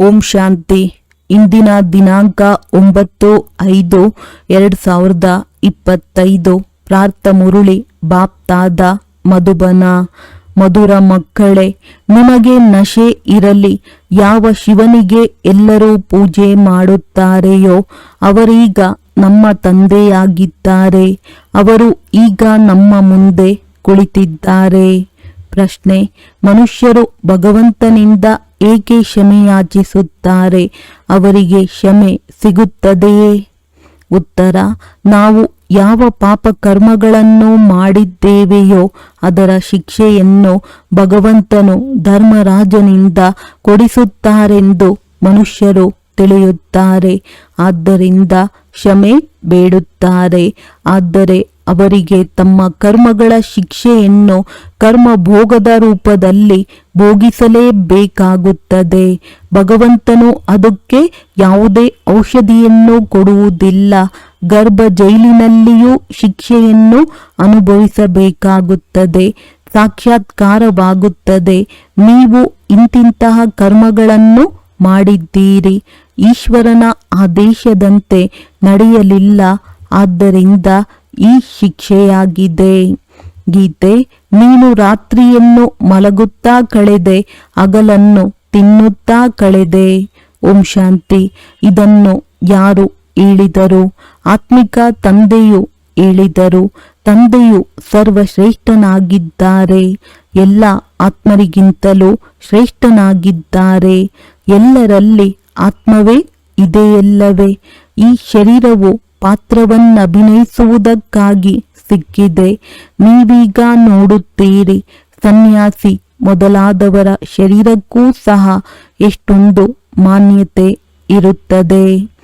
ಓಂ ಶಾಂತಿ. ಇಂದಿನ ದಿನಾಂಕ ಒಂಬತ್ತು ಐದು ಎರಡು ಸಾವಿರದ ಇಪ್ಪತ್ತೈದು. ಪ್ರಾರ್ಥ ಮುರುಳಿ, ಬಾಪ್ತಾದ, ಮಧುಬನ, ಮಧುರ ಮಕ್ಕಳೇ, ನಿಮಗೆ ನಶೆ ಇರಲಿ. ಯಾವ ಶಿವನಿಗೆ ಎಲ್ಲರೂ ಪೂಜೆ ಮಾಡುತ್ತಾರೆಯೋ, ಅವರೀಗ ನಮ್ಮ ತಂದೆಯಾಗಿದ್ದಾರೆ. ಅವರು ಈಗ ನಮ್ಮ ಮುಂದೆ ಕುಳಿತಿದ್ದಾರೆ. ಪ್ರಶ್ನೆ, ಮನುಷ್ಯರು ಭಗವಂತನಿಂದ ಏಕೆ ಕ್ಷಮೆಯಾಚಿಸುತ್ತಾರೆ ಅವರಿಗೆ ಕ್ಷಮೆ ಸಿಗುತ್ತದೆಯೇ? ಉತ್ತರ, ನಾವು ಯಾವ ಪಾಪ ಕರ್ಮಗಳನ್ನು ಮಾಡಿದ್ದೇವೆಯೋ ಅದರ ಶಿಕ್ಷೆಯನ್ನು ಭಗವಂತನು ಧರ್ಮರಾಜನಿಂದ ಕೊಡಿಸುತ್ತಾರೆಂದು ಮನುಷ್ಯರು ತಿಳಿಯುತ್ತಾರೆ. ಆದ್ದರಿಂದ ಕ್ಷಮೆ ಬೇಡುತ್ತಾರೆ. ಆದರೆ ಅವರಿಗೆ ತಮ್ಮ ಕರ್ಮಗಳ ಶಿಕ್ಷೆಯನ್ನು ಕರ್ಮ ಭೋಗದ ರೂಪದಲ್ಲಿ ಭೋಗಿಸಲೇಬೇಕಾಗುತ್ತದೆ. ಭಗವಂತನು ಅದಕ್ಕೆ ಯಾವುದೇ ಔಷಧಿಯನ್ನು ಕೊಡುವುದಿಲ್ಲ. ಗರ್ಭ ಜೈಲಿನಲ್ಲಿಯೂ ಶಿಕ್ಷೆಯನ್ನು ಅನುಭವಿಸಬೇಕಾಗುತ್ತದೆ. ಸಾಕ್ಷಾತ್ಕಾರವಾಗುತ್ತದೆ. ನೀವು ಇಂತಿಂತಹ ಕರ್ಮಗಳನ್ನು ಮಾಡಿದ್ದೀರಿ. ಈಶ್ವರನ ಆದೇಶದಂತೆ ನಡೆಯಲಿಲ್ಲ. ಆದ್ದರಿಂದ ಈ ಶಿಕ್ಷೆಯಾಗಿದೆ. ಗೀತೆ, ನೀನು ರಾತ್ರಿಯನ್ನು ಮಲಗುತ್ತಾ ಕಳೆದೆ, ಹಗಲನ್ನು ತಿನ್ನುತ್ತಾ ಕಳೆದೆ. ಓಂ ಶಾಂತಿ. ಇದನ್ನು ಯಾರು ಹೇಳಿದರು? ಆತ್ಮಿಕ ತಂದೆಯು ಹೇಳಿದರು. ತಂದೆಯು ಸರ್ವಶ್ರೇಷ್ಠನಾಗಿದ್ದಾರೆ. ಎಲ್ಲ ಆತ್ಮರಿಗಿಂತಲೂ ಶ್ರೇಷ್ಠನಾಗಿದ್ದಾರೆ. ಎಲ್ಲರಲ್ಲಿ ಆತ್ಮವೇ ಇದೆಯಲ್ಲವೇ? ಈ ಶರೀರವು ಪಾತ್ರವನ್ನಭಿನಯಿಸುವುದಕ್ಕಾಗಿ ಸಿಕ್ಕಿದೆ. ನೀವೀಗ ನೋಡುತ್ತೀರಿ. ಸನ್ಯಾಸಿ ಮೊದಲಾದವರ ಶರೀರಕ್ಕೂ ಸಹ ಎಷ್ಟೊಂದು ಮಾನ್ಯತೆ ಇರುತ್ತದೆ.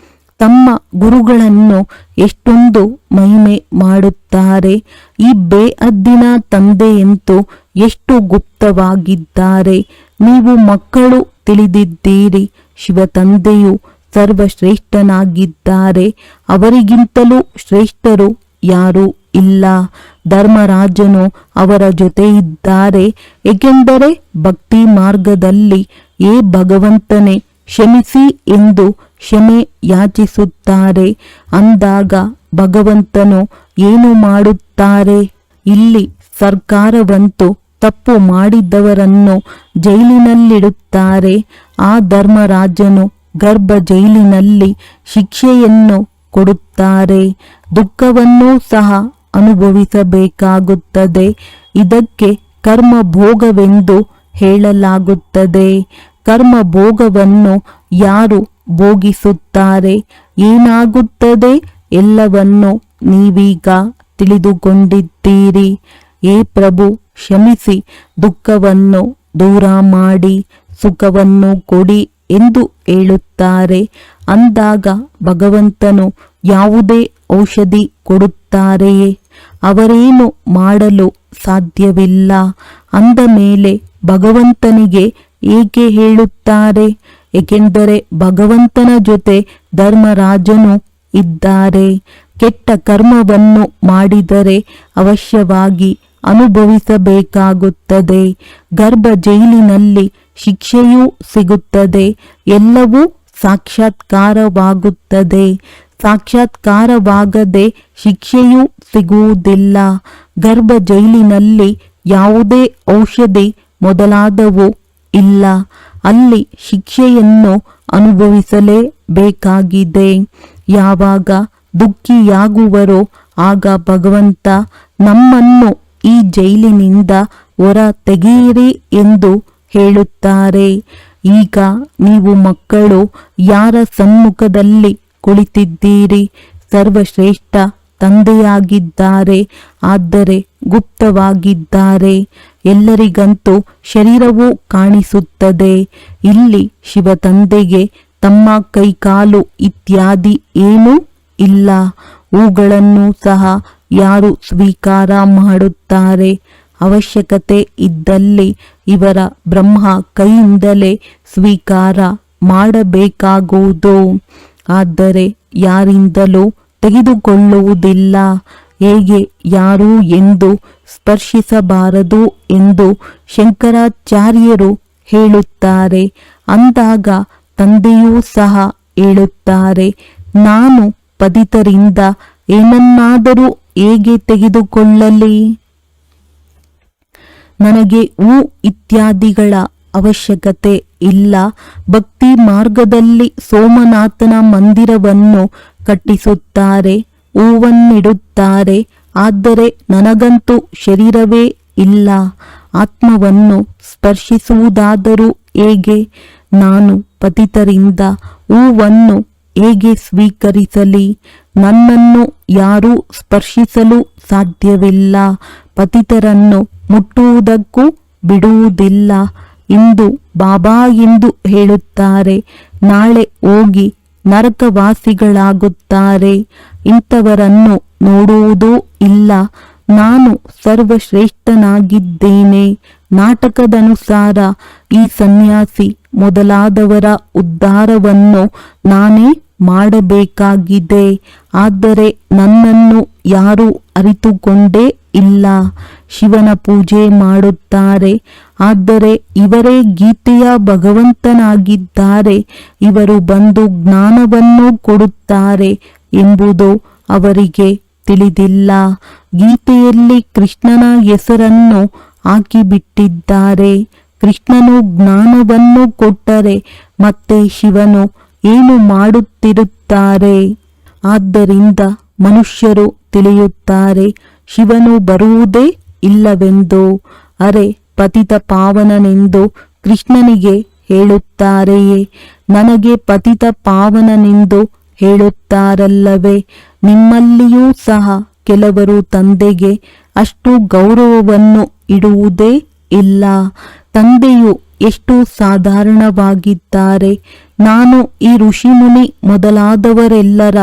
ತಮ್ಮ ಗುರುಗಳನ್ನು ಎಷ್ಟೊಂದು ಮಹಿಮೆ ಮಾಡುತ್ತಾರೆ. ಈ ಬೇಅದ್ದಿನ ತಂದೆಯಂತೂ ಎಷ್ಟು ಗುಪ್ತವಾಗಿದ್ದಾರೆ. ನೀವು ಮಕ್ಕಳು ತಿಳಿದಿದ್ದೀರಿ. ಶಿವ ತಂದೆಯು ಸರ್ವಶ್ರೇಷ್ಠನಾಗಿದ್ದಾರೆ. ಅವರಿಗಿಂತಲೂ ಶ್ರೇಷ್ಠರು ಯಾರೂ ಇಲ್ಲ. ಧರ್ಮರಾಜನು ಅವರ ಜೊತೆ ಇದ್ದಾರೆ ಏಕೆಂದರೆ ಭಕ್ತಿ ಮಾರ್ಗದಲ್ಲಿ ಏ ಭಗವಂತನೇ, ಕ್ಷಮಿಸಿ ಎಂದು ಕ್ಷಮೆ ಯಾಚಿಸುತ್ತಾರೆ. ಅಂದಾಗ ಭಗವಂತನು ಏನು ಮಾಡುತ್ತಾರೆ? ಇಲ್ಲಿ ಸರ್ಕಾರವಂತೂ ತಪ್ಪು ಮಾಡಿದವರನ್ನು ಜೈಲಿನಲ್ಲಿಡುತ್ತಾರೆ. ಆ ಧರ್ಮರಾಜನು ಗರ್ಭ ಜೈಲಿನಲ್ಲಿ ಶಿಕ್ಷೆಯನ್ನು ಕೊಡುತ್ತಾರೆ. ದುಃಖವನ್ನೂ ಸಹ ಅನುಭವಿಸಬೇಕಾಗುತ್ತದೆ. ಇದಕ್ಕೆ ಕರ್ಮ ಭೋಗವೆಂದು ಹೇಳಲಾಗುತ್ತದೆ. ಕರ್ಮ ಭೋಗವನ್ನು ಯಾರು ಭೋಗಿಸುತ್ತಾರೆ? ಏನಾಗುತ್ತದೆ? ಎಲ್ಲವನ್ನು ನೀವೀಗ ತಿಳಿದುಕೊಂಡಿದ್ದೀರಿ. ಏ ಪ್ರಭು, ಕ್ಷಮಿಸಿ. ದುಃಖವನ್ನು ದೂರ ಮಾಡಿ. ಸುಖವನ್ನು ಕೊಡಿ. ಎಂದು ಹೇಳುತ್ತಾರೆ. ಅಂದಾಗ ಭಗವಂತನು ಯಾವುದೇ ಔಷಧಿ ಕೊಡುತ್ತಾರೆಯೇ? ಅವರೇನು ಮಾಡಲು ಸಾಧ್ಯವಿಲ್ಲ? ಅಂದ ಮೇಲೆ ಭಗವಂತನಿಗೆ ಏಕೆ ಹೇಳುತ್ತಾರೆ? ಏಕೆಂದರೆ ಭಗವಂತನ ಜೊತೆ ಧರ್ಮರಾಜನು ಇದ್ದಾರೆ. ಕೆಟ್ಟ ಕರ್ಮವನ್ನು ಮಾಡಿದರೆ ಅವಶ್ಯವಾಗಿ ಅನುಭವಿಸಬೇಕಾಗುತ್ತದೆ. ಗರ್ಭ ಜೈಲಿನಲ್ಲಿ ಶಿಕ್ಷೆಯೂ ಸಿಗುತ್ತದೆ, ಎಲ್ಲವೂ ಸಾಕ್ಷಾತ್ಕಾರವಾಗುತ್ತದೆ. ಸಾಕ್ಷಾತ್ಕಾರವಾಗದೆ ಶಿಕ್ಷೆಯೂ ಸಿಗುವುದಿಲ್ಲ. ಗರ್ಭ ಜೈಲಿನಲ್ಲಿ ಯಾವುದೇ ಔಷಧಿ ಮೊದಲಾದವು ಇಲ್ಲ. ಅಲ್ಲಿ ಶಿಕ್ಷೆಯನ್ನು ಅನುಭವಿಸಲೇಬೇಕಾಗಿದೆ. ಯಾವಾಗ ದುಃಖಿಯಾಗುವರೋ ಆಗ ಭಗವಂತ ನಮ್ಮನ್ನು ಈ ಜೈಲಿನಿಂದ ಹೊರ ತೆಗೆಯಿರಿ ಎಂದು ಹೇಳುತ್ತಾರೆ. ಈಗ ನೀವು ಮಕ್ಕಳು ಯಾರ ಸಮ್ಮುಖದಲ್ಲಿ ಕುಳಿತಿದ್ದೀರಿ? ಸರ್ವಶ್ರೇಷ್ಠ ತಂದೆಯಾಗಿದ್ದಾರೆ, ಆದರೆ ಗುಪ್ತವಾಗಿದ್ದಾರೆ. ಎಲ್ಲರಿಗಂತೂ ಶರೀರವೂ ಕಾಣಿಸುತ್ತದೆ. ಇಲ್ಲಿ ಶಿವ ತಂದೆಗೆ ತಮ್ಮ ಕೈಕಾಲು ಇತ್ಯಾದಿ ಏನೂ ಇಲ್ಲ. ಹೂಗಳನ್ನು ಸಹ ಯಾರು ಸ್ವೀಕಾರ ಮಾಡುತ್ತಾರೆ? ಅವಶ್ಯಕತೆ ಇದ್ದಲ್ಲಿ ಇವರ ಬ್ರಹ್ಮ ಕೈಯಿಂದಲೇ ಸ್ವೀಕಾರ ಮಾಡಬೇಕಾಗುವುದು. ಆದರೆ ಯಾರಿಂದಲೂ ತೆಗೆದುಕೊಳ್ಳುವುದಿಲ್ಲ. ಹೇಗೆ ಯಾರು ಎಂದು ಸ್ಪರ್ಶಿಸಬಾರದು ಎಂದು ಶಂಕರಾಚಾರ್ಯರು ಹೇಳುತ್ತಾರೆ. ಅಂದಾಗ ತಂದೆಯೂ ಸಹ ಹೇಳುತ್ತಾರೆ, ನಾನು ಪದಿತರಿಂದ ಏನನ್ನಾದರೂ ಹೇಗೆ ತೆಗೆದುಕೊಳ್ಳಲಿ? ನನಗೆ ಹೂ ಇತ್ಯಾದಿಗಳ ಅವಶ್ಯಕತೆ ಇಲ್ಲ. ಭಕ್ತಿ ಮಾರ್ಗದಲ್ಲಿ ಸೋಮನಾಥನ ಮಂದಿರವನ್ನು ಕಟ್ಟಿಸುತ್ತಾರೆ, ಹೂವನ್ನಿಡುತ್ತಾರೆ. ಆದರೆ ನನಗಂತೂ ಶರೀರವೇ ಇಲ್ಲ. ಆತ್ಮವನ್ನು ಸ್ಪರ್ಶಿಸುವುದಾದರೂ ಹೇಗೆ? ನಾನು ಪತಿತರಿಂದ ಹೂವನ್ನು ಹೇಗೆ ಸ್ವೀಕರಿಸಲಿ? ನನ್ನನ್ನು ಯಾರೂ ಸ್ಪರ್ಶಿಸಲು ಸಾಧ್ಯವಿಲ್ಲ. ಪತಿತರನ್ನು ಮುಟ್ಟುವುದಕ್ಕೂ ಬಿಡುವುದಿಲ್ಲ ಇಂದು ಬಾಬಾ ಎಂದು ಹೇಳುತ್ತಾರೆ. ನಾಳೆ ಹೋಗಿ ನರಕವಾಸಿಗಳಾಗುತ್ತಾರೆ. ಇಂಥವರನ್ನು ನೋಡುವುದೂ ಇಲ್ಲ. ನಾನು ಸರ್ವಶ್ರೇಷ್ಠನಾಗಿದ್ದೇನೆ. ನಾಟಕದನುಸಾರ ಈ ಸನ್ಯಾಸಿ ಮೊದಲಾದವರ ಉದ್ಧಾರವನ್ನು ನಾನೇ ಮಾಡಬೇಕಾಗಿದೆ. ಆದರೆ ನನ್ನನ್ನು ಯಾರೂ ಅರಿತುಕೊಂಡೇ ಇಲ್ಲ. ಶಿವನ ಪೂಜೆ ಮಾಡುತ್ತಾರೆ. ಆದರೆ ಇವರೇ ಗೀತೆಯ ಭಗವಂತನಾಗಿದ್ದಾರೆ. ಇವರು ಬಂದು ಜ್ಞಾನವನ್ನು ಕೊಡುತ್ತಾರೆ ಎಂಬುದು ಅವರಿಗೆ ತಿಳಿದಿಲ್ಲ. ಗೀತೆಯಲ್ಲಿ ಕೃಷ್ಣನ ಹೆಸರನ್ನು ಹಾಕಿಬಿಟ್ಟಿದ್ದಾರೆ. ಕೃಷ್ಣನು ಜ್ಞಾನವನ್ನು ಕೊಟ್ಟರೆ ಮತ್ತೆ ಶಿವನು ಏನು ಮಾಡುತ್ತಿರುತ್ತಾರೆ? ಆದ್ದರಿಂದ ಮನುಷ್ಯರು ತಿಳಿಯುತ್ತಾರೆ, ಶಿವನು ಬರುವುದೇ ಇಲ್ಲವೆಂದು. ಅರೆ, ಪತಿತ ಪಾವನನೆಂದು ಕೃಷ್ಣನಿಗೆ ಹೇಳುತ್ತಾರೆಯೇ? ನನಗೆ ಪತಿತ ಪಾವನನೆಂದು ಹೇಳುತ್ತಾರಲ್ಲವೇ? ನಿಮ್ಮಲ್ಲಿಯೂ ಸಹ ಕೆಲವರು ತಂದೆಗೆ ಅಷ್ಟು ಗೌರವವನ್ನು ಇಡುವುದೇ ಇಲ್ಲ. ತಂದೆಯು ಎಷ್ಟು ಸಾಧಾರಣವಾಗಿದ್ದಾರೆ? ನಾನು ಈ ಋಷಿಮುನಿ ಮೊದಲಾದವರೆಲ್ಲರ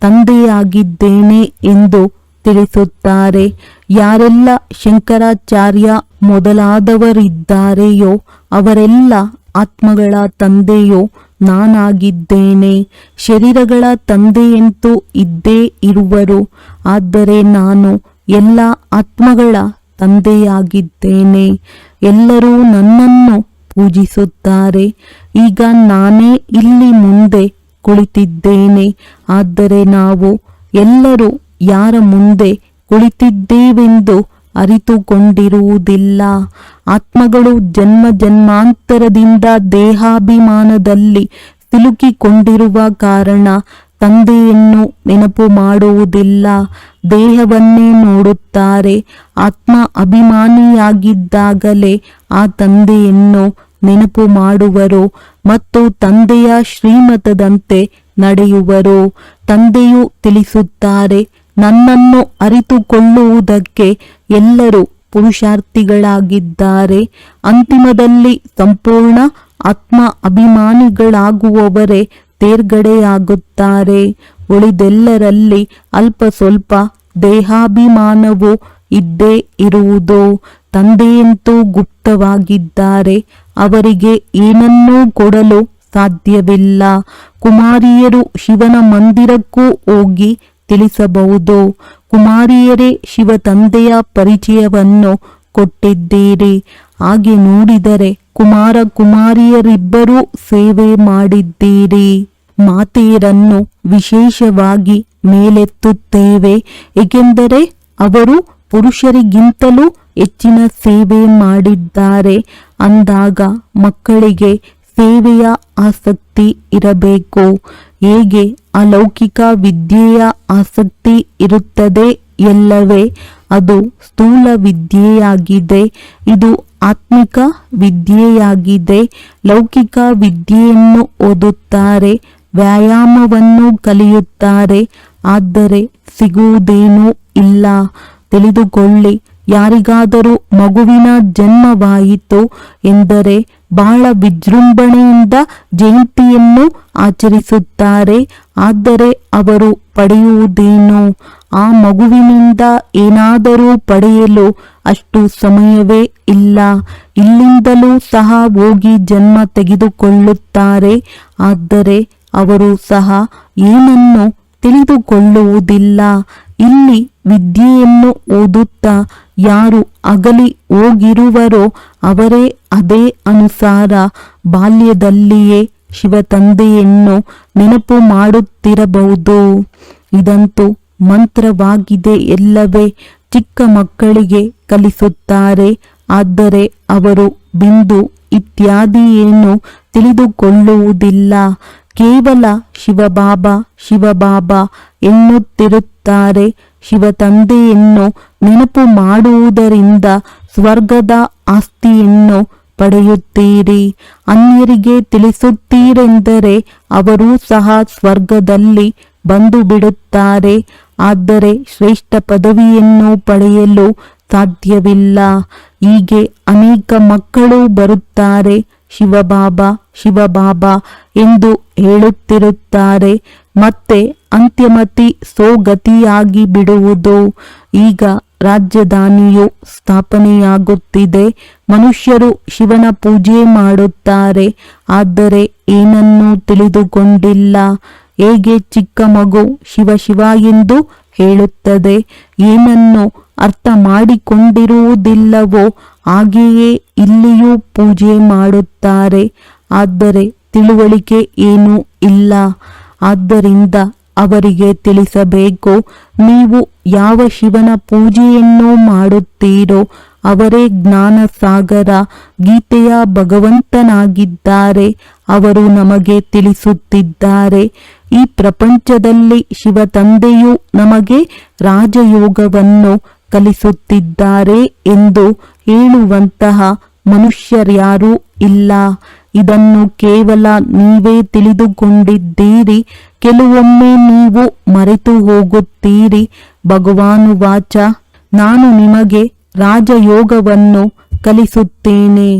ತಂದೆಯಾಗಿದ್ದೇನೆ ಎಂದು ತಿಳಿಸುತ್ತಾರೆ. ಯಾರೆಲ್ಲ ಶಂಕರಾಚಾರ್ಯ ಮೊದಲಾದವರಿದ್ದಾರೆಯೋ ಅವರೆಲ್ಲ ಆತ್ಮಗಳ ತಂದೆಯೋ ನಾನಾಗಿದ್ದೇನೆ. ಶರೀರಗಳ ತಂದೆಯಂತೂ ಇದ್ದೇ ಇರುವರು. ಆದರೆ ನಾನು ಎಲ್ಲ ಆತ್ಮಗಳ ತಂದೆಯಾಗಿದ್ದೇನೆ. ಎಲ್ಲರೂ ನನ್ನನ್ನು ಪೂಜಿಸುತ್ತಾರೆ. ಈಗ ನಾನೇ ಇಲ್ಲಿ ಮುಂದೆ ಕುಳಿತಿದ್ದೇನೆ. ಆದರೆ ನಾವು ಎಲ್ಲರೂ ಯಾರ ಮುಂದೆ ಕುಳಿತಿದ್ದೇವೆಂದು ಅರಿತುಕೊಂಡಿರುವುದಿಲ್ಲ. ಆತ್ಮಗಳು ಜನ್ಮ ಜನ್ಮಾಂತರದಿಂದ ದೇಹಾಭಿಮಾನದಲ್ಲಿ ಸಿಲುಕಿಕೊಂಡಿರುವ ಕಾರಣ ತಂದೆಯನ್ನು ನೆನಪು ಮಾಡುವುದಿಲ್ಲ. ದೇಹವನ್ನೇ ನೋಡುತ್ತಾರೆ. ಆತ್ಮ ಅಭಿಮಾನಿಯಾಗಿದ್ದಾಗಲೇ ಆ ತಂದೆಯನ್ನು ನೆನಪು ಮಾಡುವರು ಮತ್ತು ತಂದೆಯ ಶ್ರೀಮತದಂತೆ ನಡೆಯುವರು. ತಂದೆಯು ತಿಳಿಸುತ್ತಾರೆ, ನನ್ನನ್ನು ಅರಿತುಕೊಳ್ಳುವುದಕ್ಕೆ ಎಲ್ಲರೂ ಪುರುಷಾರ್ಥಿಗಳಾಗಿದ್ದಾರೆ. ಅಂತಿಮದಲ್ಲಿ ಸಂಪೂರ್ಣ ಆತ್ಮ ಅಭಿಮಾನಿಗಳಾಗುವವರೇ ತೇರ್ಗಡೆಯಾಗುತ್ತಾರೆ. ಉಳಿದೆಲ್ಲರಲ್ಲಿ ಅಲ್ಪ ಸ್ವಲ್ಪ ದೇಹಾಭಿಮಾನವು ಇದ್ದೇ ಇರುವುದು. ತಂದೆಯಂತೂ ಗುಪ್ತವಾಗಿದ್ದಾರೆ. ಅವರಿಗೆ ಏನನ್ನೂ ಕೊಡಲು ಸಾಧ್ಯವಿಲ್ಲ. ಕುಮಾರಿಯರು ಶಿವನ ಮಂದಿರಕ್ಕೂ ಹೋಗಿ ತಿಳಿಸಬಹುದು. ಕುಮಾರಿಯರೇ, ಶಿವ ತಂದೆಯ ಪರಿಚಯವನ್ನು ಕೊಟ್ಟಿದ್ದೀರಿ. ಹಾಗೆ ನೋಡಿದರೆ ಕುಮಾರ ಕುಮಾರಿಯರಿಬ್ಬರೂ ಸೇವೆ ಮಾಡಿದ್ದೀರಿ. ಮಾತೆಯರನ್ನು ವಿಶೇಷವಾಗಿ ಮೇಲೆತ್ತುತ್ತೇವೆ. ಏಕೆಂದರೆ ಅವರು ಪುರುಷರಿಗಿಂತಲೂ ಹೆಚ್ಚಿನ ಸೇವೆ ಮಾಡಿದ್ದಾರೆ. ಅಂದಾಗ ಮಕ್ಕಳಿಗೆ ಸೇವೆಯ ಆಸಕ್ತಿ ಇರಬೇಕು. ಹೇಗೆ ಅಲೌಕಿಕ ವಿದ್ಯೆಯ ಆಸಕ್ತಿ ಇರುತ್ತದೆ ಎಲ್ಲವೇ, ಅದು ಸ್ಥೂಲ ವಿದ್ಯೆಯಾಗಿದೆ. ಇದು ಆತ್ಮಿಕ ವಿದ್ಯೆಯಾಗಿದೆ. ಲೌಕಿಕ ವಿದ್ಯೆಯನ್ನು ಓದುತ್ತಾರೆ, ವ್ಯಾಯಾಮವನ್ನು ಕಲಿಯುತ್ತಾರೆ. ಆದರೆ ಸಿಗುವುದೇನೂ ಇಲ್ಲ. ತಿಳಿದುಕೊಳ್ಳಿ. ಯಾರಿಗಾದರೂ ಮಗುವಿನ ಜನ್ಮವಾಯಿತು ಎಂದರೆ ಬಹಳ ವಿಜೃಂಭಣೆಯಿಂದ ಜಯಂತಿಯನ್ನು ಆಚರಿಸುತ್ತಾರೆ. ಆದರೆ ಅವರು ಪಡೆಯುವುದೇನು? ಆ ಮಗುವಿನಿಂದ ಏನಾದರೂ ಪಡೆಯಲು ಅಷ್ಟು ಸಮಯವೇ ಇಲ್ಲ. ಇಲ್ಲಿಂದಲೂ ಸಹ ಹೋಗಿ ಜನ್ಮ ತೆಗೆದುಕೊಳ್ಳುತ್ತಾರೆ. ಆದರೆ ಅವರು ಸಹ ಏನನ್ನು ತಿಳಿದುಕೊಳ್ಳುವುದಿಲ್ಲ. ಇಲ್ಲಿ ವಿದ್ಯೆಯನ್ನು ಓದುತ್ತಾ ಯಾರು ಅಗಲಿ ಹೋಗಿರುವರೋ ಅವರೇ ಅದೇ ಅನುಸಾರ ಬಾಲ್ಯದಲ್ಲಿಯೇ ಶಿವತಂದೆಯನ್ನು ನೆನಪು ಮಾಡುತ್ತಿರಬಹುದು. ಇದಂತೂ ಮಂತ್ರವಾಗಿದೆ ಎಲ್ಲವೇ ಚಿಕ್ಕ ಮಕ್ಕಳಿಗೆ ಕಲಿಸುತ್ತಾರೆ. ಆದರೆ ಅವರು ಬಿಂದು ಇತ್ಯಾದಿಯನ್ನು ತಿಳಿದುಕೊಳ್ಳುವುದಿಲ್ಲ. ಕೇವಲ ಶಿವಬಾಬಾ ಶಿವಬಾಬಾ ಎನ್ನುತ್ತಿರುತ್ತಾರೆ. ಶಿವತಂದೆಯನ್ನು ನೆನಪು ಮಾಡುವುದರಿಂದ ಸ್ವರ್ಗದ ಆಸ್ತಿಯನ್ನು ಪಡೆಯುತ್ತೀರಿ. ಅನ್ಯರಿಗೆ ತಿಳಿಸುತ್ತೀರೆಂದರೆ ಅವರೂ ಸಹ ಸ್ವರ್ಗದಲ್ಲಿ ಬಂದು ಬಿಡುತ್ತಾರೆ ಆದರೆ ಶ್ರೇಷ್ಠ ಪದವಿಯನ್ನು ಪಡೆಯಲು ಸಾಧ್ಯವಿಲ್ಲ. ಹೀಗೆ ಅನೇಕ ಮಕ್ಕಳು ಬರುತ್ತಾರೆ. ಶಿವಬಾಬಾ ಶಿವಬಾಬಾ ಎಂದು ಹೇಳುತ್ತಿರುತ್ತಾರೆ. ಮತ್ತೆ ಅಂತ್ಯಮತಿ ಸೋಗತಿಯಾಗಿ ಬಿಡುವುದು. ಈಗ ರಾಜಧಾನಿಯು ಸ್ಥಾಪನೆಯಾಗುತ್ತಿದೆ. ಮನುಷ್ಯರು ಶಿವನ ಪೂಜೆ ಮಾಡುತ್ತಾರೆ. ಆದರೆ ಏನನ್ನೂ ತಿಳಿದುಕೊಂಡಿಲ್ಲ. ಹೇಗೆ ಚಿಕ್ಕ ಮಗು ಶಿವ ಶಿವ ಎಂದು ಹೇಳುತ್ತದೆ. ಏನನ್ನು ಅರ್ಥ ಮಾಡಿಕೊಂಡಿರುವುದಿಲ್ಲವೋ ಹಾಗೆಯೇ ಇಲ್ಲಿಯೂ ಪೂಜೆ ಮಾಡುತ್ತಾರೆ. ಆದರೆ ತಿಳುವಳಿಕೆ ಏನೂ ಇಲ್ಲ. ಆದ್ದರಿಂದ ಅವರಿಗೆ ತಿಳಿಸಬೇಕು, ನೀವು ಯಾವ ಶಿವನ ಪೂಜೆಯನ್ನು ಮಾಡುತ್ತೀರೋ ಅವರೇ ಜ್ಞಾನ ಸಾಗರ ಗೀತೆಯ ಭಗವಂತನಾಗಿದ್ದಾರೆ, ಅವರು ನಮಗೆ ತಿಳಿಸುತ್ತಿದ್ದಾರೆ. ಈ ಪ್ರಪಂಚದಲ್ಲಿ ಶಿವ ತಂದೆಯು ನಮಗೆ ರಾಜಯೋಗವನ್ನು ಕಲಿಸುತ್ತಿದ್ದಾರೆ ಎಂದು ಹೇಳುವಂತಹ ಮನುಷ್ಯರ್ಯಾರೂ ಇಲ್ಲ. ಇದನ್ನು ಕೇವಲ ನೀವೇ ತಿಳಿದುಕೊಂಡಿದ್ದೀರಿ, ಕೆಲವೊಮ್ಮೆ ನೀವು ಮರೆತು ಹೋಗುತ್ತೀರಿ. ಭಗವಾನು ವಾಚ, ನಾನು ನಿಮಗೆ ರಾಜಯೋಗವನ್ನು ಕಲಿಸುತ್ತೇನೆ.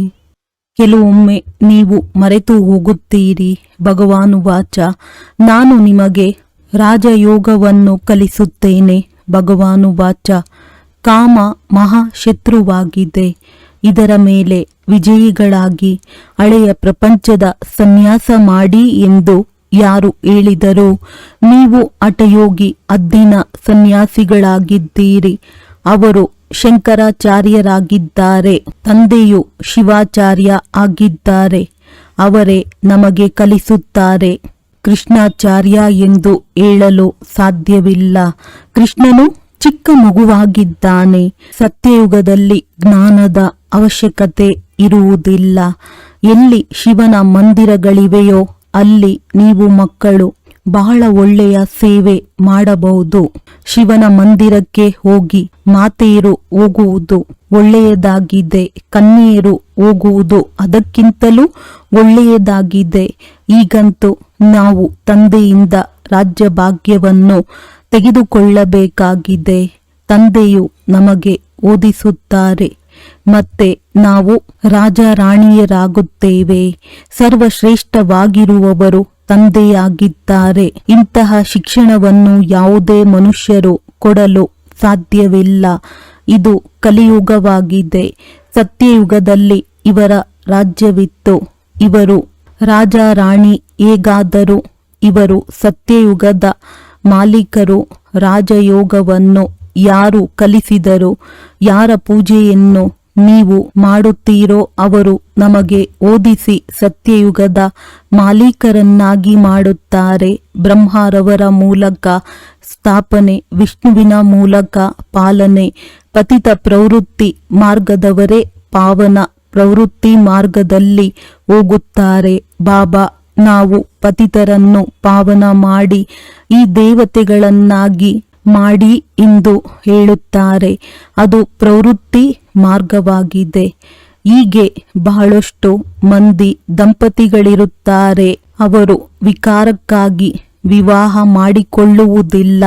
ಕೆಲವೊಮ್ಮೆ ನೀವು ಮರೆತು ಹೋಗುತ್ತೀರಿ. ಭಗವಾನು ವಾಚ, ನಾನು ನಿಮಗೆ ರಾಜಯೋಗವನ್ನು ಕಲಿಸುತ್ತೇನೆ. ಭಗವಾನು ವಾಚ, ಕಾಮ ಮಹಾಶತ್ರುವಾಗಿದೆ. ಇದರ ಮೇಲೆ ವಿಜಯಿಗಳಾಗಿ ಹಳೆಯ ಪ್ರಪಂಚದ ಸನ್ಯಾಸ ಮಾಡಿ ಎಂದು ಯಾರು ಹೇಳಿದರು? ನೀವು ಹಠಯೋಗಿ ಅದ್ದಿನ ಸನ್ಯಾಸಿಗಳಾಗಿದ್ದೀರಿ. ಅವರು ಶಂಕರಾಚಾರ್ಯರಾಗಿದ್ದಾರೆ. ತಂದೆಯು ಶಿವಾಚಾರ್ಯ ಆಗಿದ್ದಾರೆ. ಅವರೇ ನಮಗೆ ಕಲಿಸುತ್ತಾರೆ. ಕೃಷ್ಣಾಚಾರ್ಯ ಎಂದು ಹೇಳಲು ಸಾಧ್ಯವಿಲ್ಲ. ಕೃಷ್ಣನು ಚಿಕ್ಕ ಮಗುವಾಗಿದ್ದಾನೆ. ಸತ್ಯಯುಗದಲ್ಲಿ ಜ್ಞಾನದ ಅವಶ್ಯಕತೆ ಇರುವುದಿಲ್ಲ. ಎಲ್ಲಿ ಶಿವನ ಮಂದಿರಗಳಿವೆಯೋ ಅಲ್ಲಿ ನೀವು ಮಕ್ಕಳು ಬಹಳ ಒಳ್ಳೆಯ ಸೇವೆ ಮಾಡಬಹುದು. ಶಿವನ ಮಂದಿರಕ್ಕೆ ಹೋಗಿ ಮಾತೆಯರು ಹೋಗುವುದು ಒಳ್ಳೆಯದಾಗಿದೆ, ಕನ್ಯೆಯರು ಹೋಗುವುದು ಅದಕ್ಕಿಂತಲೂ ಒಳ್ಳೆಯದಾಗಿದೆ. ಈಗಂತೂ ನಾವು ತಂದೆಯಿಂದ ರಾಜ್ಯ ಭಾಗ್ಯವನ್ನು ತೆಗೆದುಕೊಳ್ಳಬೇಕಾಗಿದೆ. ತಂದೆಯು ನಮಗೆ ಓದಿಸುತ್ತಾರೆ. ಮತ್ತೆ ನಾವು ರಾಜ ರಾಣಿಯರಾಗುತ್ತೇವೆ ಸರ್ವಶ್ರೇಷ್ಠವಾಗಿರುವವರು ತಂದೆಯಾಗಿದ್ದಾರೆ. ಇಂತಹ ಶಿಕ್ಷಣವನ್ನು ಯಾವುದೇ ಮನುಷ್ಯರು ಕೊಡಲು ಸಾಧ್ಯವಿಲ್ಲ. ಇದು ಕಲಿಯುಗವಾಗಿದೆ. ಸತ್ಯಯುಗದಲ್ಲಿ ಇವರ ರಾಜ್ಯವಿತ್ತು. ಇವರು ರಾಜ ರಾಣಿ ಹೇಗಾದರೂ ಇವರು ಸತ್ಯಯುಗದ ಮಾಲೀಕರು. ರಾಜಯೋಗವನ್ನು ಯಾರು ಕಲಿಸಿದರು? ಯಾರ ಪೂಜೆಯನ್ನು ನೀವು ಮಾಡುತ್ತೀರೋ ಅವರು ನಮಗೆ ಓದಿಸಿ ಸತ್ಯಯುಗದ ಮಾಲೀಕರನ್ನಾಗಿ ಮಾಡುತ್ತಾರೆ. ಬ್ರಹ್ಮರವರ ಮೂಲಕ ಸ್ಥಾಪನೆ, ವಿಷ್ಣುವಿನ ಮೂಲಕ ಪಾಲನೆ, ಪತಿತ ಪ್ರವೃತ್ತಿ ಮಾರ್ಗದವರೇ ಪಾವನ ಪ್ರವೃತ್ತಿ ಮಾರ್ಗದಲ್ಲಿ ಹೋಗುತ್ತಾರೆ. ಬಾಬಾ, ನಾವು ಪತಿತರನ್ನು ಪಾವನ ಮಾಡಿ ಈ ದೇವತೆಗಳನ್ನಾಗಿ ಮಾಡಿ ಎಂದು ಹೇಳುತ್ತಾರೆ. ಅದು ಪ್ರವೃತ್ತಿ ಮಾರ್ಗವಾಗಿದೆ. ಹೀಗೆ ಬಹಳಷ್ಟು ಮಂದಿ ದಂಪತಿಗಳಿರುತ್ತಾರೆ. ಅವರು ವಿಕಾರಕ್ಕಾಗಿ ವಿವಾಹ ಮಾಡಿಕೊಳ್ಳುವುದಿಲ್ಲ.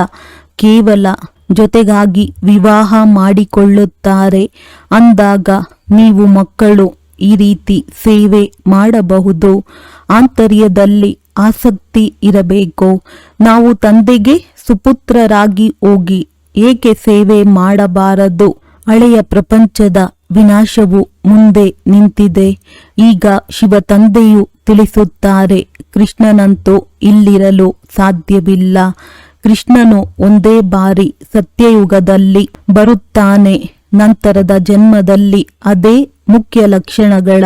ಕೇವಲ ಜೊತೆಗಾಗಿ ವಿವಾಹ ಮಾಡಿಕೊಳ್ಳುತ್ತಾರೆ. ಅಂದಾಗ ನೀವು ಮಕ್ಕಳು ಈ ರೀತಿ ಸೇವೆ ಮಾಡಬಹುದು. ಆಂತರ್ಯದಲ್ಲಿ ಆಸಕ್ತಿ ಇರಬೇಕು. ನಾವು ತಂದೆಗೆ ಸುಪುತ್ರರಾಗಿ ಹೋಗಿ ಏಕೆ ಸೇವೆ ಮಾಡಬಾರದು? ಹಳೆಯ ಪ್ರಪಂಚದ ವಿನಾಶವು ಮುಂದೆ ನಿಂತಿದೆ. ಈಗ ಶಿವ ತಂದೆಯು ತಿಳಿಸುತ್ತಾರೆ, ಕೃಷ್ಣನಂತೂ ಇಲ್ಲಿರಲು ಸಾಧ್ಯವಿಲ್ಲ. ಕೃಷ್ಣನು ಒಂದೇ ಬಾರಿ ಸತ್ಯಯುಗದಲ್ಲಿ ಬರುತ್ತಾನೆ, ನಂತರದ ಜನ್ಮದಲ್ಲಿ ಅದೇ ಮುಖ್ಯ ಲಕ್ಷಣಗಳ,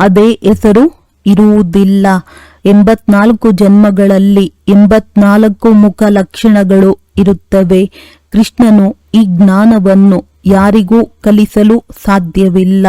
ಅದೇ ಹೆಸರು ಇರುವುದಿಲ್ಲ. ಎಂಬತ್ನಾಲ್ಕು ಜನ್ಮಗಳಲ್ಲಿ ಎಂಬತ್ನಾಲ್ಕು ಮುಖ ಲಕ್ಷಣಗಳು ಇರುತ್ತವೆ. ಕೃಷ್ಣನು ಈ ಜ್ಞಾನವನ್ನು ಯಾರಿಗೂ ಕಲಿಸಲು ಸಾಧ್ಯವಿಲ್ಲ.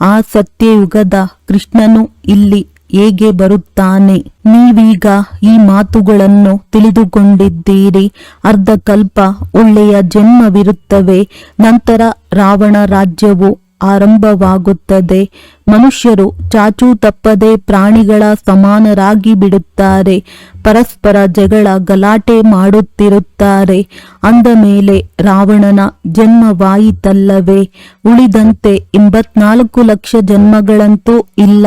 ಆ ಸತ್ಯಯುಗದ ಕೃಷ್ಣನು ಇಲ್ಲಿ ಹೇಗೆ ಬರುತ್ತಾನೆ? ನೀವೀಗ ಈ ಮಾತುಗಳನ್ನು ತಿಳಿದುಕೊಂಡಿದ್ದೀರಿ. ಅರ್ಧಕಲ್ಪ ಒಳ್ಳೆಯ ಜನ್ಮವಿರುತ್ತವೆ. ನಂತರ ರಾವಣ ರಾಜ್ಯವು ಆರಂಭವಾಗುತ್ತದೆ. ಮನುಷ್ಯರು ಚಾಚೂ ತಪ್ಪದೆ ಪ್ರಾಣಿಗಳ ಸಮಾನರಾಗಿ ಬಿಡುತ್ತಾರೆ. ಪರಸ್ಪರ ಜಗಳ ಗಲಾಟೆ ಮಾಡುತ್ತಿರುತ್ತಾರೆ. ಅಂದ ಮೇಲೆ ರಾವಣನ ಜನ್ಮವಾಯಿತಲ್ಲವೇ? ಉಳಿದಂತೆ ಎಂಬತ್ನಾಲ್ಕು ಲಕ್ಷ ಜನ್ಮಗಳಂತೂ ಇಲ್ಲ.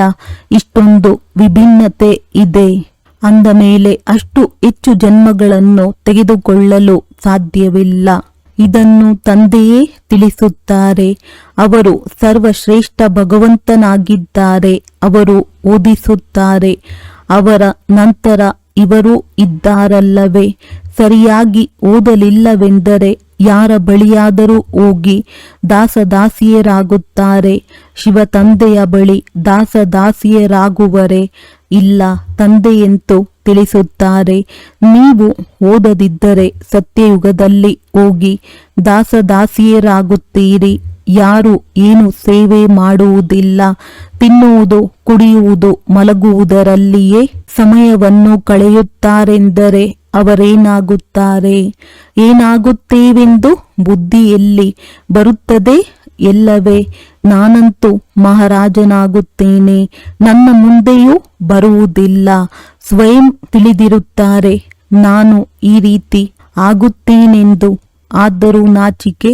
ಇಷ್ಟೊಂದು ವಿಭಿನ್ನತೆ ಇದೆ. ಅಂದ ಮೇಲೆ ಅಷ್ಟು ಹೆಚ್ಚು ಜನ್ಮಗಳನ್ನು ತೆಗೆದುಕೊಳ್ಳಲು ಸಾಧ್ಯವಿಲ್ಲ. ಇದನ್ನು ತಂದೆಯೇ ತಿಳಿಸುತ್ತಾರೆ. ಅವರು ಸರ್ವಶ್ರೇಷ್ಠ ಭಗವಂತನಾಗಿದ್ದಾರೆ, ಅವರು ಓದಿಸುತ್ತಾರೆ. ಅವರ ನಂತರ ಇವರು ಇದ್ದಾರಲ್ಲವೇ? ಸರಿಯಾಗಿ ಓದಲಿಲ್ಲವೆಂದರೆ ಯಾರ ಬಳಿಯಾದರೂ ಹೋಗಿ ದಾಸದಾಸಿಯರಾಗುತ್ತಾರೆ. ಶಿವ ತಂದೆಯ ಬಳಿ ದಾಸದಾಸಿಯರಾಗುವರೆ ಇಲ್ಲ, ತಂದೆಯಂತೂ ತಿಳಿಸುತ್ತಾರೆ. ನೀವು ಓದದಿದ್ದರೆ ಸತ್ಯಯುಗದಲ್ಲಿ ಹೋಗಿ ದಾಸದಾಸಿಯರಾಗುತ್ತೀರಿ. ಯಾರು ಏನು ಸೇವೆ ಮಾಡುವುದಿಲ್ಲ, ತಿನ್ನುವುದು, ಕುಡಿಯುವುದು, ಮಲಗುವುದರಲ್ಲಿಯೇ ಸಮಯವನ್ನು ಕಳೆಯುತ್ತಾರೆಂದರೆ ಅವರೇನಾಗುತ್ತಾರೆ? ಏನಾಗುತ್ತೇವೆಂದು ಬುದ್ಧಿಯಲ್ಲಿ ಬರುತ್ತದೆ ಎಲ್ಲವೇ. ನಾನಂತೂ ಮಹಾರಾಜನಾಗುತ್ತೇನೆ. ನನ್ನ ಮುಂದೆಯೂ ಬರುವುದಿಲ್ಲ. ಸ್ವಯಂ ತಿಳಿದಿರುತ್ತಾರೆ, ನಾನು ಈ ರೀತಿ ಆಗುತ್ತೇನೆಂದು. ಆದರೂ ನಾಚಿಕೆ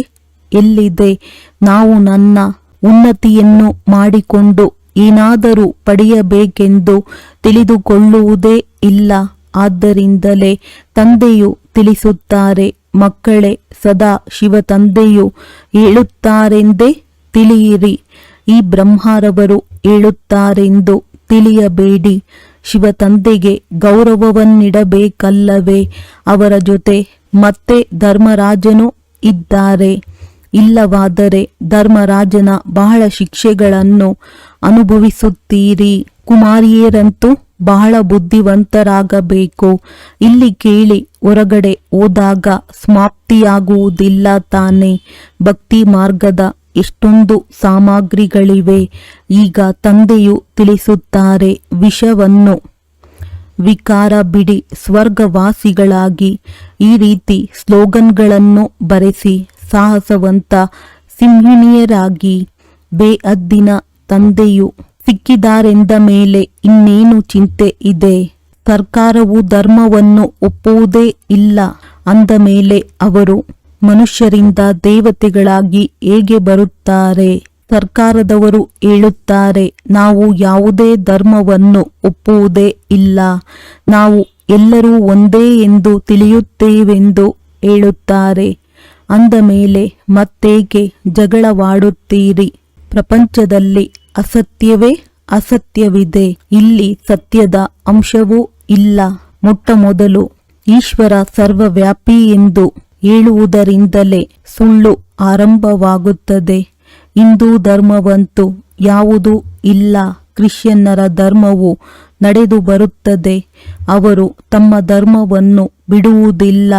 ಎಲ್ಲಿದೆ? ನಾವು ನನ್ನ ಉನ್ನತಿಯನ್ನು ಮಾಡಿಕೊಂಡು ಏನಾದರೂ ಪಡೆಯಬೇಕೆಂದು ತಿಳಿದುಕೊಳ್ಳುವುದೇ ಇಲ್ಲ. ಆದ್ದರಿಂದಲೇ ತಂದೆಯು ತಿಳಿಸುತ್ತಾರೆ, ಮಕ್ಕಳೇ, ಸದಾ ಶಿವ ತಂದೆಯು ಹೇಳುತ್ತಾರೆಂದೇ ತಿಳಿಯಿರಿ. ಈ ಬ್ರಹ್ಮಾರವರು ಹೇಳುತ್ತಾರೆಂದು ತಿಳಿಯಬೇಡಿ. ಶಿವ ತಂದೆಗೆ ಗೌರವವನ್ನಿಡಬೇಕಲ್ಲವೇ? ಅವರ ಜೊತೆ ಮತ್ತೆ ಧರ್ಮರಾಜನು ಇದ್ದಾರೆ. ಇಲ್ಲವಾದರೆ ಧರ್ಮರಾಜನ ಬಹಳ ಶಿಕ್ಷೆಗಳನ್ನು ಅನುಭವಿಸುತ್ತೀರಿ. ಕುಮಾರಿಯರಂತೂ ಬಹಳ ಬುದ್ಧಿವಂತರಾಗಬೇಕು. ಇಲ್ಲಿ ಕೇಳಿ ಹೊರಗಡೆ ಹೋದಾಗ ಸಮಾಪ್ತಿಯಾಗುವುದಿಲ್ಲ ತಾನೆ. ಭಕ್ತಿ ಮಾರ್ಗದ ಎಷ್ಟೊಂದು ಸಾಮಗ್ರಿಗಳಿವೆ. ಈಗ ತಂದೆಯು ತಿಳಿಸುತ್ತಾರೆ ವಿಷವನ್ನು. ವಿಕಾರ ಬಿಡಿ, ಸ್ವರ್ಗವಾಸಿಗಳಾಗಿ. ಈ ರೀತಿ ಸ್ಲೋಗನ್ಗಳನ್ನು ಬರೆಸಿ, ಸಾಹಸವಂತ ಸಿಂಹಿಣಿಯರಾಗಿ. ಬೇಅದ್ದಿನ ತಂದೆಯು ಸಿಕ್ಕಿದಾರೆಂದ ಮೇಲೆ ಇನ್ನೇನು ಚಿಂತೆ ಇದೆ? ಸರ್ಕಾರವು ಧರ್ಮವನ್ನು ಒಪ್ಪುವುದೇ ಇಲ್ಲ. ಅಂದ ಮೇಲೆ ಅವರು ಮನುಷ್ಯರಿಂದ ದೇವತೆಗಳಾಗಿ ಹೇಗೆ ಬರುತ್ತಾರೆ? ಸರ್ಕಾರದವರು ಹೇಳುತ್ತಾರೆ, ನಾವು ಯಾವುದೇ ಧರ್ಮವನ್ನು ಒಪ್ಪುವುದೇ ಇಲ್ಲ. ನಾವು ಎಲ್ಲರೂ ಒಂದೇ ಎಂದು ತಿಳಿಯುತ್ತೇವೆಂದು ಹೇಳುತ್ತಾರೆ. ಅಂದ ಮೇಲೆ, ಮತ್ತೇಕೆ ಜಗಳವಾಡುತ್ತೀರಿ? ಪ್ರಪಂಚದಲ್ಲಿ ಅಸತ್ಯವೇ ಅಸತ್ಯವಿದೆ. ಇಲ್ಲಿ ಸತ್ಯದ ಅಂಶವೂ ಇಲ್ಲ. ಮೊಟ್ಟ ಮೊದಲು ಈಶ್ವರ ಸರ್ವವ್ಯಾಪಿ ಎಂದು ಹೇಳುವುದರಿಂದಲೇ ಸುಳ್ಳು ಆರಂಭವಾಗುತ್ತದೆ. ಹಿಂದೂ ಧರ್ಮವಂತೂ ಯಾವುದೂ ಇಲ್ಲ. ಕ್ರಿಶ್ಚಿಯನ್ನರ ಧರ್ಮವು ನಡೆದು ಬರುತ್ತದೆ. ಅವರು ತಮ್ಮ ಧರ್ಮವನ್ನು ಬಿಡುವುದಿಲ್ಲ.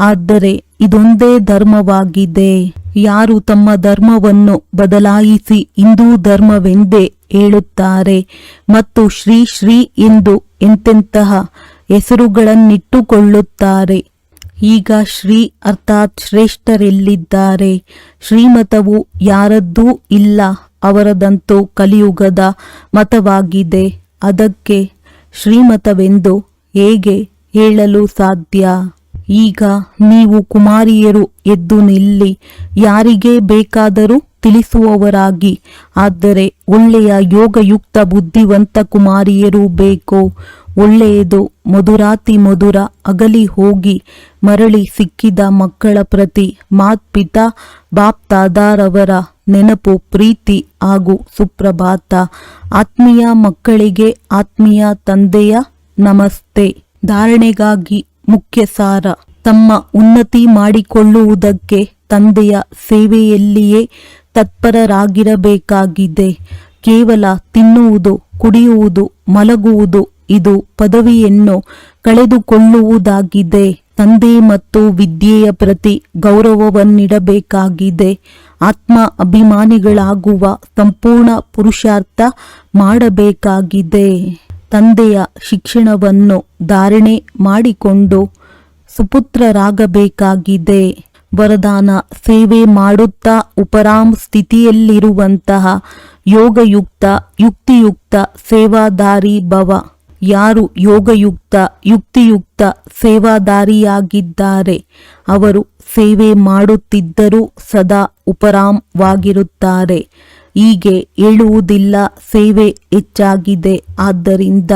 ಆದರೆ ಇದೊಂದೇ ಧರ್ಮವಾಗಿದೆ. ಯಾರು ತಮ್ಮ ಧರ್ಮವನ್ನು ಬದಲಾಯಿಸಿ ಹಿಂದೂ ಧರ್ಮವೆಂದೇ ಹೇಳುತ್ತಾರೆ ಮತ್ತು ಶ್ರೀ ಶ್ರೀ ಎಂದು ಎಂತೆಂತಹ ಹೆಸರುಗಳನ್ನಿಟ್ಟುಕೊಳ್ಳುತ್ತಾರೆ. ಈಗ ಶ್ರೀ ಅರ್ಥಾತ್ ಶ್ರೇಷ್ಠರೆಲ್ಲಿದ್ದಾರೆ? ಶ್ರೀಮತವು ಯಾರದ್ದೂ ಇಲ್ಲ, ಅವರದಂತೂ ಕಲಿಯುಗದ ಮತವಾಗಿದೆ. ಅದಕ್ಕೆ ಶ್ರೀಮತವೆಂದು ಹೇಗೆ ಹೇಳಲು ಸಾಧ್ಯ? ಈಗ ನೀವು ಕುಮಾರಿಯರು ಎದ್ದು ನಿಲ್ಲಿ, ಯಾರಿಗೆ ಬೇಕಾದರೂ ತಿಳಿಸುವವರಾಗಿ. ಆದರೆ ಒಳ್ಳೆಯ ಯೋಗಯುಕ್ತ ಬುದ್ಧಿವಂತ ಕುಮಾರಿಯರು ಬೇಕು. ಒಳ್ಳೆಯದು. ಮಧುರಾತಿ ಮಧುರ ಅಗಲಿ ಹೋಗಿ ಮರಳಿ ಸಿಕ್ಕಿದ ಮಕ್ಕಳ ಪ್ರತಿ ಮಾತ್ಪಿತಾ ಬಾಪ್ತಾದಾರವರ ನೆನಪು ಪ್ರೀತಿ ಹಾಗೂ ಸುಪ್ರಭಾತ. ಆತ್ಮೀಯ ಮಕ್ಕಳಿಗೆ ಆತ್ಮೀಯ ತಂದೆಯ ನಮಸ್ತೆ. ಧಾರಣೆಗಾಗಿ ಮುಖ್ಯ ಸಾರ ತಮ್ಮ ಉನ್ನತಿ ಮಾಡಿಕೊಳ್ಳುವುದಕ್ಕೆ ತಂದೆಯ ಸೇವೆಯಲ್ಲಿಯೇ ತತ್ಪರರಾಗಿರಬೇಕಾಗಿದೆ. ಕೇವಲ ತಿನ್ನುವುದು, ಕುಡಿಯುವುದು, ಮಲಗುವುದು ಇದು ಪದವಿಯನ್ನು ಕಳೆದುಕೊಳ್ಳುವುದಾಗಿದೆ. ತಂದೆ ಮತ್ತು ವಿದ್ಯೆಯ ಪ್ರತಿ ಗೌರವವನ್ನಿಡಬೇಕಾಗಿದೆ. ಆತ್ಮ ಅಭಿಮಾನಿಗಳಾಗುವ ಸಂಪೂರ್ಣ ಪುರುಷಾರ್ಥ ಮಾಡಬೇಕಾಗಿದೆ. ತಂದೆಯ ಶಿಕ್ಷಣವನ್ನು ಧಾರಣೆ ಮಾಡಿಕೊಂಡು ಸುಪುತ್ರರಾಗಬೇಕಾಗಿದೆ. ವರದಾನ ಸೇವೆ ಮಾಡುತ್ತಾ ಉಪರಾಮ್ ಸ್ಥಿತಿಯಲ್ಲಿರುವಂತಹ ಯೋಗಯುಕ್ತ, ಯುಕ್ತಿಯುಕ್ತ ಸೇವಾದಾರಿ ಭವ ಯಾರು ಯೋಗಯುಕ್ತ, ಯುಕ್ತಿಯುಕ್ತ, ಸೇವಾದಾರಿಯಾಗಿದ್ದಾರೆ, ಅವರು ಸೇವೆ ಮಾಡುತ್ತಿದ್ದರೂ ಸದಾ ಉಪರಾಮವಾಗಿರುತ್ತಾರೆ. ಹೀಗೆ ಹೇಳುವುದಿಲ್ಲ, ಸೇವೆ ಹೆಚ್ಚಾಗಿದೆ, ಆದ್ದರಿಂದ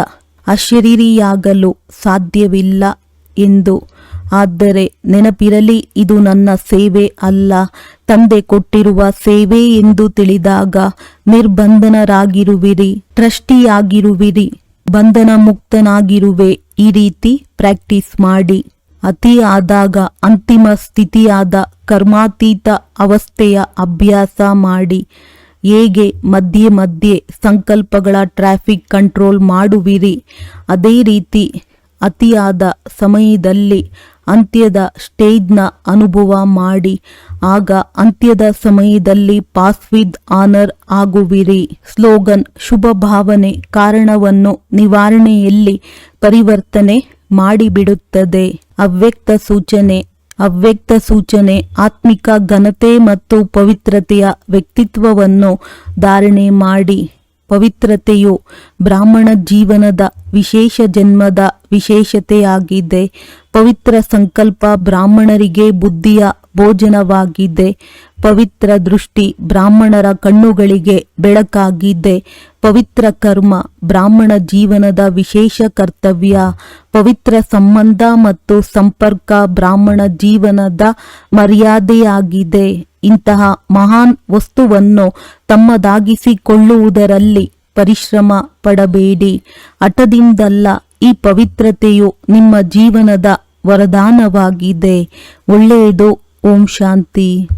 ಅಶರೀರಿಯಾಗಲು ಸಾಧ್ಯವಿಲ್ಲ ಎಂದು. ಆದರೆ ನೆನಪಿರಲಿ, ಇದು ನನ್ನ ಸೇವೆ ಅಲ್ಲ. ತಂದೆ ಕೊಟ್ಟಿರುವ ಸೇವೆ ಎಂದು ತಿಳಿದಾಗ ನಿರ್ಬಂಧನರಾಗಿರುವಿರಿ, ಟ್ರಸ್ಟಿಯಾಗಿರುವಿರಿ. ಬಂಧನ ಮುಕ್ತನಾಗಿರುವೆ ಈ ರೀತಿ ಪ್ರಾಕ್ಟೀಸ್ ಮಾಡಿ. ಅತಿ ಆದಾಗ ಅಂತಿಮ ಸ್ಥಿತಿಯಾದ ಕರ್ಮಾತೀತ ಅವಸ್ಥೆಯ ಅಭ್ಯಾಸ ಮಾಡಿ. ಹೇಗೆ ಮಧ್ಯೆ ಮಧ್ಯೆ ಸಂಕಲ್ಪಗಳ ಟ್ರಾಫಿಕ್ ಕಂಟ್ರೋಲ್ ಮಾಡುವಿರಿ. ಅದೇ ರೀತಿ ಅತಿಯಾದ ಸಮಯದಲ್ಲಿ ಅಂತ್ಯದ ಸ್ಟೇಜ್ನ ಅನುಭವ ಮಾಡಿ. ಆಗ ಅಂತ್ಯದ ಸಮಯದಲ್ಲಿ ಪಾಸ್ ವಿತ್ ಆನರ್ ಆಗುವಿರಿ. ಸ್ಲೋಗನ್, ಶುಭ ಭಾವನೆ ಕಾರಣವನ್ನು ನಿವಾರಣೆಯಲ್ಲಿ ಪರಿವರ್ತನೆ ಮಾಡಿಬಿಡುತ್ತದೆ. ಅವ್ಯಕ್ತ ಸೂಚನೆ ಅವ್ಯಕ್ತ ಸೂಚನೆ ಆತ್ಮಿಕ ಘನತೆ ಮತ್ತು ಪವಿತ್ರತೆಯ ವ್ಯಕ್ತಿತ್ವವನ್ನು ಧಾರಣೆ ಮಾಡಿ. ಪವಿತ್ರತೆಯು ಬ್ರಾಹ್ಮಣ ಜೀವನದ ವಿಶೇಷ ಜನ್ಮದ ವಿಶೇಷತೆಯಾಗಿದೆ. ಪವಿತ್ರ ಸಂಕಲ್ಪ ಬ್ರಾಹ್ಮಣರಿಗೆ ಬುದ್ಧಿಯ ಭೋಜನವಾಗಿದೆ. ಪವಿತ್ರ ದೃಷ್ಟಿ ಬ್ರಾಹ್ಮಣರ ಕಣ್ಣುಗಳಿಗೆ ಬೆಳಕಾಗಿದೆ. ಪವಿತ್ರ ಕರ್ಮ ಬ್ರಾಹ್ಮಣ ಜೀವನದ ವಿಶೇಷ ಕರ್ತವ್ಯ. ಪವಿತ್ರ ಸಂಬಂಧ ಮತ್ತು ಸಂಪರ್ಕ ಬ್ರಾಹ್ಮಣ ಜೀವನದ ಮರ್ಯಾದೆಯಾಗಿದೆ. ಇಂತಹ ಮಹಾನ್ ವಸ್ತುವನ್ನು ತಮ್ಮದಾಗಿಸಿಕೊಳ್ಳುವುದರಲ್ಲಿ ಪರಿಶ್ರಮ ಪಡಬೇಡಿ. ಹಠದಿಂದಲ್ಲ ಈ ಪವಿತ್ರತೆಯು ನಿಮ್ಮ ಜೀವನದ ವರದಾನವಾಗಿದೆ. ಒಳ್ಳೆಯದು. ಓಂ ಶಾಂತಿ.